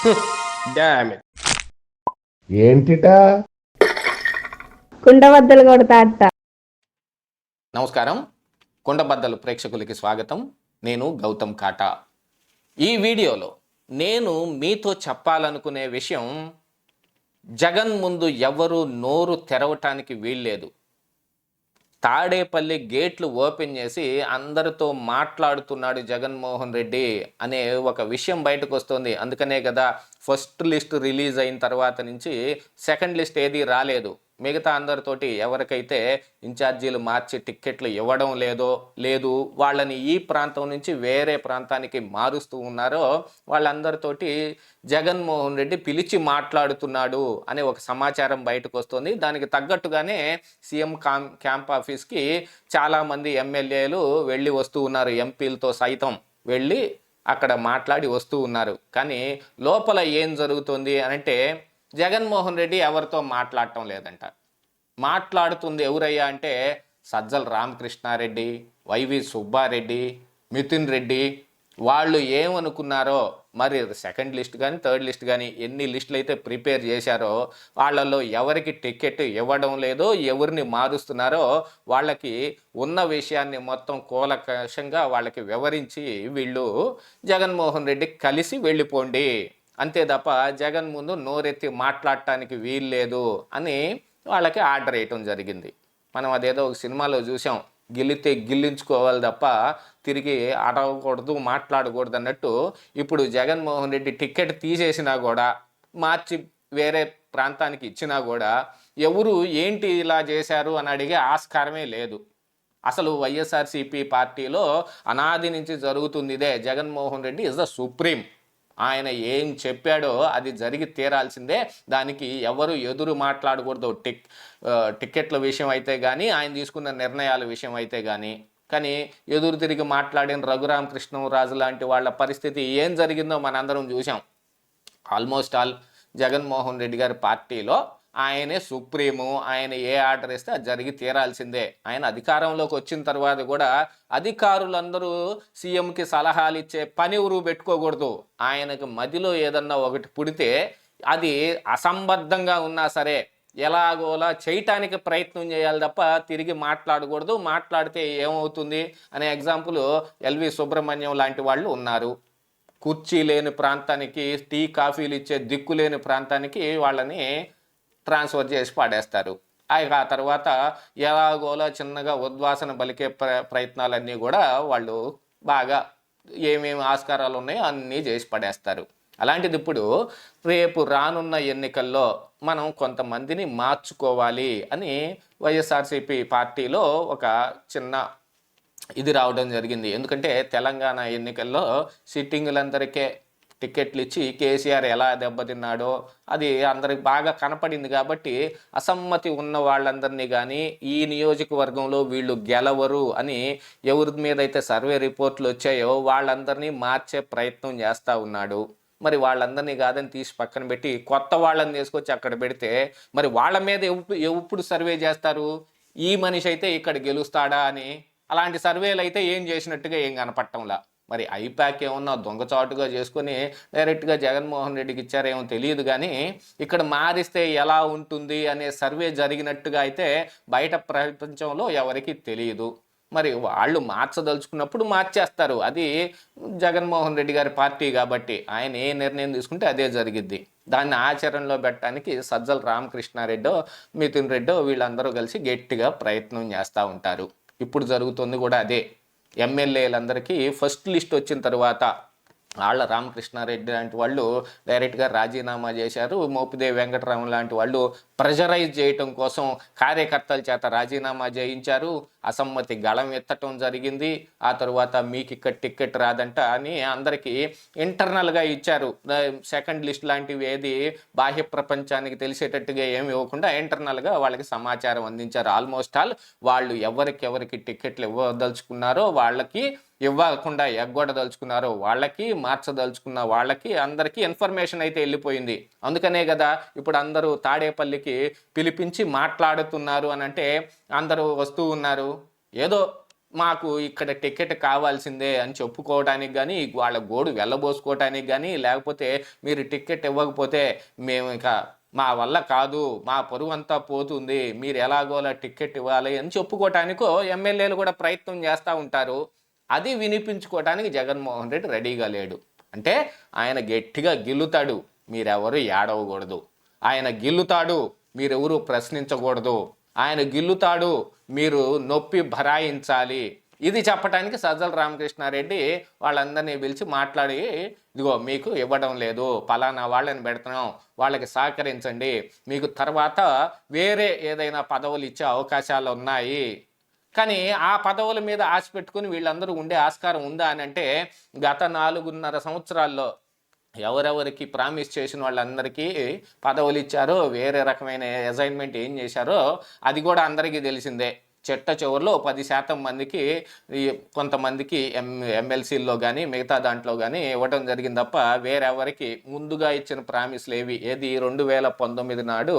ఏంటిటా? కుండబద్దలు కొడతా అత్త. నమస్కారం. కొండబద్దలు ప్రేక్షకులకి స్వాగతం. నేను గౌతమ్ కాటా. ఈ వీడియోలో నేను మీతో చెప్పాలనుకునే విషయం జగన్ ముందు ఎవరు నోరు తెరవటానికి వీల్లేదు. తాడేపల్లి గేట్లు ఓపెన్ చేసి అందరితో మాట్లాడుతున్నాడు జగన్మోహన్ రెడ్డి అనే ఒక విషయం బయటకు వస్తుంది. అందుకనే కదా ఫస్ట్ లిస్ట్ రిలీజ్ అయిన తర్వాత నుంచి సెకండ్ లిస్ట్ ఏది రాలేదు. మిగతా అందరితోటి ఎవరికైతే ఇన్ఛార్జీలు మార్చి టిక్కెట్లు ఇవ్వడం లేదో లేదు వాళ్ళని ఈ ప్రాంతం నుంచి వేరే ప్రాంతానికి మారుస్తూ ఉన్నారో వాళ్ళందరితోటి జగన్మోహన్ రెడ్డి పిలిచి మాట్లాడుతున్నాడు అనే ఒక సమాచారం బయటకు వస్తుంది. దానికి తగ్గట్టుగానే సీఎం కాం క్యాంప్ ఆఫీస్కి చాలామంది ఎమ్మెల్యేలు వెళ్ళి వస్తూ ఉన్నారు. ఎంపీలతో సైతం వెళ్ళి అక్కడ మాట్లాడి వస్తూ ఉన్నారు. కానీ లోపల ఏం జరుగుతుంది అంటే జగన్మోహన్ రెడ్డి ఎవరితో మాట్లాడటం లేదంట. మాట్లాడుతుంది ఎవరయ్యా అంటే సజ్జల రామకృష్ణారెడ్డి వైవి సుబ్బారెడ్డి మిథున్ రెడ్డి. వాళ్ళు ఏమనుకున్నారో మరి సెకండ్ లిస్ట్ కానీ థర్డ్ లిస్ట్ కానీ ఎన్ని లిస్టులు అయితే ప్రిపేర్ చేశారో వాళ్ళల్లో ఎవరికి టికెట్ ఇవ్వడం లేదో ఎవరిని మారుస్తున్నారో వాళ్ళకి ఉన్న విషయాన్ని మొత్తం కూలకషంగా వాళ్ళకి వివరించి వీళ్ళు జగన్మోహన్ రెడ్డి కలిసి వెళ్ళిపోండి. అంతే తప్ప జగన్ ముందు నోరెత్తి మాట్లాడటానికి వీల్లేదు అని వాళ్ళకి ఆర్డర్ వేయటం జరిగింది. మనం అదేదో ఒక సినిమాలో చూసాం. గిల్లితే గిల్లించుకోవాలి తప్ప తిరిగి అడగకూడదు మాట్లాడకూడదు అన్నట్టు ఇప్పుడు జగన్మోహన్ రెడ్డి టికెట్ తీసేసినా కూడా మార్చి వేరే ప్రాంతానికి ఇచ్చినా కూడా ఎవరు ఏంటి ఇలా చేశారు అని అడిగే ఆస్కారమే లేదు. అసలు వైఎస్ఆర్సీపీ పార్టీలో అనాది నుంచి జరుగుతుంది ఇదే. Jaganmohan Reddy is the supreme ఆయన ఏం చెప్పాడో అది జరిగి తీరాల్సిందే. దానికి ఎవరు ఎదురు మాట్లాడకూడదు. టిక్ టికెట్ల విషయం అయితే కానీ ఆయన తీసుకున్న నిర్ణయాల విషయం అయితే కానీ కానీ ఎదురు తిరిగి మాట్లాడిన రఘురామ కృష్ణరాజు లాంటి వాళ్ళ పరిస్థితి ఏం జరిగిందో మనందరం చూసాం ఆల్మోస్ట్ ఆల్ జగన్మోహన్ రెడ్డి గారి పార్టీలో ఆయనే సుప్రీము ఆయన ఏ ఆర్డర్ ఇస్తే అది జరిగి తీరాల్సిందే. ఆయన అధికారంలోకి వచ్చిన తర్వాత కూడా అధికారులందరూ సీఎంకి సలహాలు ఇచ్చే పని ఊరు పెట్టుకోకూడదు. ఆయనకు మదిలో ఏదన్నా ఒకటి పుడితే అది అసంబద్ధంగా ఉన్నా సరే ఎలాగోలా చేయటానికి ప్రయత్నం చేయాలి తప్ప తిరిగి మాట్లాడకూడదు. మాట్లాడితే ఏమవుతుంది అనే ఎగ్జాంపుల్ ఎల్వి సుబ్రహ్మణ్యం లాంటి వాళ్ళు ఉన్నారు. కుర్చీ లేని ప్రాంతానికి టీ కాఫీలు ఇచ్చే దిక్కు లేని ప్రాంతానికి వాళ్ళని ట్రాన్స్ఫర్ చేసి పాడేస్తారు. ఆ ఆ తర్వాత ఎలాగోలా చిన్నగా ఉద్వాసన బలికే ప్ర ప్రయత్నాలన్నీ కూడా వాళ్ళు బాగా ఏమేమి ఆస్కారాలు ఉన్నాయో అన్నీ చేసి పడేస్తారు. అలాంటిది ఇప్పుడు రేపు రానున్న ఎన్నికల్లో మనం కొంతమందిని మార్చుకోవాలి అని వైఎస్ఆర్సీపీ పార్టీలో ఒక చిన్న ఇది రావడం జరిగింది. ఎందుకంటే తెలంగాణ ఎన్నికల్లో సిట్టింగులందరికీ టికెట్లు ఇచ్చి కేసీఆర్ ఎలా దెబ్బతిన్నాడో అది అందరికి బాగా కనపడింది కాబట్టి అసమ్మతి ఉన్న వాళ్ళందరినీ కానీ ఈ నియోజకవర్గంలో వీళ్ళు గెలవరు అని ఎవరి మీద అయితే సర్వే రిపోర్ట్లు వచ్చాయో వాళ్ళందరినీ మార్చే ప్రయత్నం చేస్తూ ఉన్నాడు. మరి వాళ్ళందరినీ కాదని తీసి పక్కన పెట్టి కొత్త వాళ్ళని తీసుకొచ్చి అక్కడ పెడితే మరి వాళ్ళ మీద ఎప్పుడు సర్వే చేస్తారు? ఈ మనిషి అయితే ఇక్కడ గెలుస్తాడా అని? అలాంటి సర్వేలు అయితే ఏం చేసినట్టుగా ఏం కనపట్టంలా మరి ఐపాక్ ఏమన్నా దొంగచాటుగా చేసుకొని డైరెక్ట్గా జగన్మోహన్ రెడ్డికి ఇచ్చారేమో తెలియదు కానీ ఇక్కడ మారిస్తే ఎలా ఉంటుంది అనే సర్వే జరిగినట్టుగా అయితే బయట ప్రపంచంలో ఎవరికీ తెలియదు. మరి వాళ్ళు మార్చదలుచుకున్నప్పుడు మార్చేస్తారు. అది జగన్మోహన్ రెడ్డి గారి పార్టీ కాబట్టి ఆయన ఏ నిర్ణయం తీసుకుంటే అదే జరిగిద్ది. దాన్ని ఆచరణలో పెట్టడానికి సజ్జల రామకృష్ణారెడ్డో మిథున్ రెడ్డో వీళ్ళందరూ కలిసి గట్టిగా ప్రయత్నం చేస్తూ ఉంటారు. ఇప్పుడు జరుగుతుంది కూడా అదే. ఎమ్మెల్యేలందరికీ ఫస్ట్ లిస్ట్ వచ్చిన తర్వాత ఆళ్ళ రామకృష్ణారెడ్డి లాంటి వాళ్ళు డైరెక్ట్గా రాజీనామా చేశారు. మోపిదేవి వెంకటరామ లాంటి వాళ్ళు ప్రెజరైజ్ చేయటం కోసం కార్యకర్తల చేత రాజీనామా చేయించారు. అసమ్మతి గళం ఎత్తటం జరిగింది. ఆ తర్వాత మీకు ఇక్కడ టికెట్ రాదంట అని అందరికీ ఇంటర్నల్గా ఇచ్చారు. సెకండ్ లిస్ట్ లాంటివి ఏది బాహ్య ప్రపంచానికి తెలిసేటట్టుగా ఏమి ఇవ్వకుండా ఇంటర్నల్గా వాళ్ళకి సమాచారం అందించారు. ఆల్మోస్ట్ ఆల్ వాళ్ళు ఎవరికి ఎవరికి టికెట్లు ఇవ్వదలుచుకున్నారో వాళ్ళకి ఇవ్వకుండా ఎగ్గొడదలుచుకున్నారో వాళ్ళకి మార్చదలుచుకున్న వాళ్ళకి అందరికీ ఇన్ఫర్మేషన్ అయితే వెళ్ళిపోయింది. అందుకనే కదా ఇప్పుడు అందరూ తాడేపల్లికి పిలిపించి మాట్లాడుతున్నారు అని అంటే అందరూ వస్తూ ఉన్నారు. ఏదో మాకు ఇక్కడ టికెట్ కావాల్సిందే అని చెప్పుకోవడానికి కానీ వాళ్ళ గోడు వెళ్ళబోసుకోవటానికి కానీ లేకపోతే మీరు టికెట్ ఇవ్వకపోతే మేము ఇంకా మా వల్ల కాదు మా పరువు అంతా పోతుంది మీరు ఎలాగోలా టికెట్ ఇవ్వాలి అని చెప్పుకోవటానికో ఎమ్మెల్యేలు కూడా ప్రయత్నం చేస్తూ ఉంటారు. అది వినిపించుకోవటానికి జగన్మోహన్ రెడ్డి రెడీగా లేడు. అంటే ఆయన గట్టిగా గిల్లుతాడు. మీరెవరు ఏడవకూడదు. ఆయన గిల్లుతాడు. మీరెవరు ప్రశ్నించకూడదు. ఆయన గిల్లుతాడు మీరు నొప్పి భరాయించాలి. ఇది చెప్పడానికి సజ్జల రామకృష్ణారెడ్డి వాళ్ళందరినీ పిలిచి మాట్లాడి ఇదిగో మీకు ఇవ్వడం లేదు పలానా వాళ్ళని పెడుతున్నాం వాళ్ళకి సహకరించండి. మీకు తర్వాత వేరే ఏదైనా పదవులు ఇచ్చే అవకాశాలు ఉన్నాయి. కానీ ఆ పదవుల మీద ఆశ పెట్టుకుని వీళ్ళందరూ ఉండే ఆస్కారం ఉందా అని అంటే గత నాలుగున్నర సంవత్సరాల్లో ఎవరెవరికి ప్రామిస్ చేసిన వాళ్ళందరికీ పదవులు ఇచ్చారో వేరే రకమైన అసైన్మెంట్ ఏం చేశారో అది కూడా అందరికీ తెలిసిందే. చెట్ట చివరిలో పది శాతం మందికి కొంతమందికి ఎం ఎమ్మెల్సీల్లో కానీ మిగతా దాంట్లో కానీ ఇవ్వడం జరిగింది తప్ప వేరెవరికి ముందుగా ఇచ్చిన ప్రామిస్లు ఏవి? ఏది రెండు వేల పంతొమ్మిది నాడు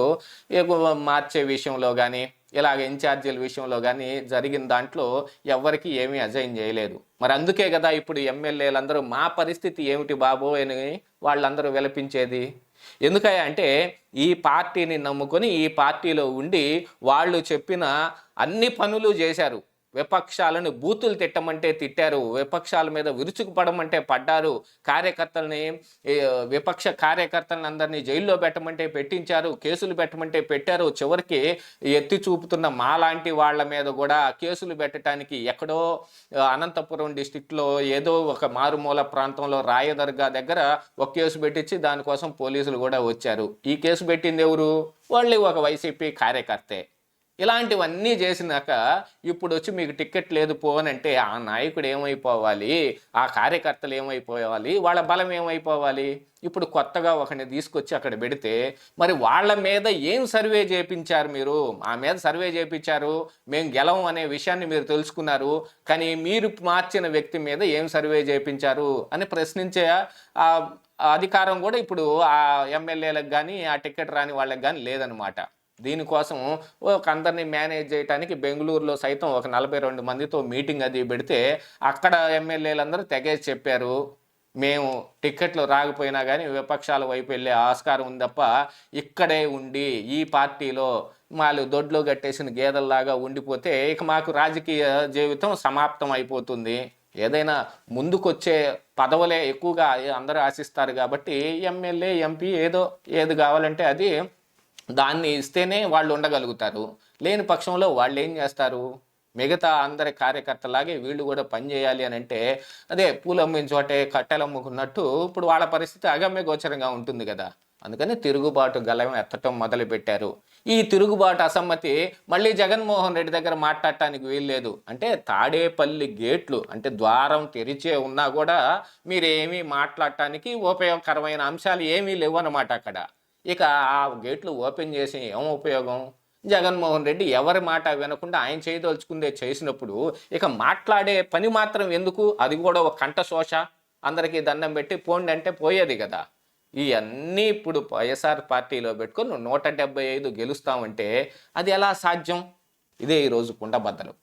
ఎక్కువ మార్చే విషయంలో కానీ ఇలాగ ఇన్ఛార్జీల విషయంలో కానీ జరిగిన దాంట్లో ఎవరికి ఏమీ అజైన్ చేయలేదు. మరి అందుకే కదా ఇప్పుడు ఎమ్మెల్యేలందరూ మా పరిస్థితి ఏమిటి బాబు అని వాళ్ళందరూ విలపించేది? ఎందుకంటే అంటే ఈ పార్టీని నమ్ముకొని ఈ పార్టీలో ఉండి వాళ్ళు చెప్పిన అన్ని పనులు చేశారు. విపక్షాలను బూతులు తిట్టమంటే తిట్టారు విపక్షాల మీద విరుచుకుపడమంటే పడ్డారు కార్యకర్తల్ని విపక్ష కార్యకర్తలను అందరినీ జైల్లో పెట్టమంటే పెట్టించారు కేసులు పెట్టమంటే పెట్టారు చివరికి ఎత్తి చూపుతున్న మాలాంటి వాళ్ళ మీద కూడా కేసులు పెట్టడానికి ఎక్కడో అనంతపురం డిస్టిక్లో ఏదో ఒక మారుమూల ప్రాంతంలో రాయదర్గా దగ్గర ఒక కేసు పెట్టించి దానికోసం పోలీసులు కూడా వచ్చారు. ఈ కేసు పెట్టింది ఎవరు? వాళ్ళు ఒక వైసీపీ కార్యకర్తే. ఇలాంటివన్నీ చేసినాక ఇప్పుడు వచ్చి మీకు టికెట్ లేదు పోనంటే ఆ నాయకుడు ఏమైపోవాలి? ఆ కార్యకర్తలు ఏమైపోవాలి? వాళ్ళ బలం ఏమైపోవాలి? ఇప్పుడు కొత్తగా ఒకరిని తీసుకొచ్చి అక్కడ పెడితే మరి వాళ్ళ మీద ఏం సర్వే చేయించారు మీరు? ఆ మీద సర్వే చేయించారు మేము గెలవం అనే విషయాన్ని మీరు తెలుసుకున్నారు. కానీ మీరు మార్చిన వ్యక్తి మీద ఏం సర్వే చేయించారు అని ప్రశ్నించే అధికారం కూడా ఇప్పుడు ఆ ఎమ్మెల్యేలకు కానీ ఆ టికెట్ రాని వాళ్ళకి కానీ లేదనమాట దీనికోసం ఒక అందరినీ మేనేజ్ చేయడానికి బెంగళూరులో సైతం ఒక నలభై రెండు మందితో మీటింగ్ అది పెడితే అక్కడ ఎమ్మెల్యేలందరూ తెగేసి చెప్పారు మేము టిక్కెట్లు రాకపోయినా కానీ విపక్షాల వైపు వెళ్ళే ఆస్కారం ఉంది తప్ప ఇక్కడే ఉండి ఈ పార్టీలో వాళ్ళు దొడ్లో కట్టేసిన గేదెల్లాగా ఉండిపోతే ఇక మాకు రాజకీయ జీవితం సమాప్తం అయిపోతుంది. ఏదైనా ముందుకొచ్చే పదవులే ఎక్కువగా అందరూ ఆశిస్తారు కాబట్టి ఎమ్మెల్యే ఎంపీ ఏదో ఏది కావాలంటే అది దాన్ని ఇస్తేనే వాళ్ళు ఉండగలుగుతారు. లేని పక్షంలో వాళ్ళు ఏం చేస్తారు? మిగతా అందరి కార్యకర్తలాగే వీళ్ళు కూడా పనిచేయాలి అని అంటే అదే పూలు అమ్మిన చోటే కట్టెలు అమ్ముకున్నట్టు ఇప్పుడు వాళ్ళ పరిస్థితి అగమ్య గోచరంగా ఉంటుంది కదా. అందుకని తిరుగుబాటు గలం ఎత్తటం మొదలుపెట్టారు. ఈ తిరుగుబాటు అసమ్మతి మళ్ళీ జగన్మోహన్ రెడ్డి దగ్గర మాట్లాడటానికి వీల్లేదు. అంటే తాడేపల్లి గేట్లు అంటే ద్వారం తెరిచే ఉన్నా కూడా మీరేమీ మాట్లాడటానికి ఉపయోగకరమైన అంశాలు ఏమీ లేవు అన్నమాట అక్కడ. ఇక ఆ గేట్లు ఓపెన్ చేసి ఏం ఉపయోగం? జగన్మోహన్ రెడ్డి ఎవరి మాట వినకుండా ఆయన చేయదలుచుకుందే చేసినప్పుడు ఇక మాట్లాడే పని మాత్రం ఎందుకు? అది కూడా ఒక కంట శోష అందరికీ దండం పెట్టి పోండి అంటే పోయేది కదా. ఇవన్నీ ఇప్పుడు వైఎస్ఆర్ పార్టీలో పెట్టుకొని నూట డెబ్బై ఐదు గెలుస్తామంటే అది ఎలా సాధ్యం? ఇదే ఈరోజు కుండబద్దలు.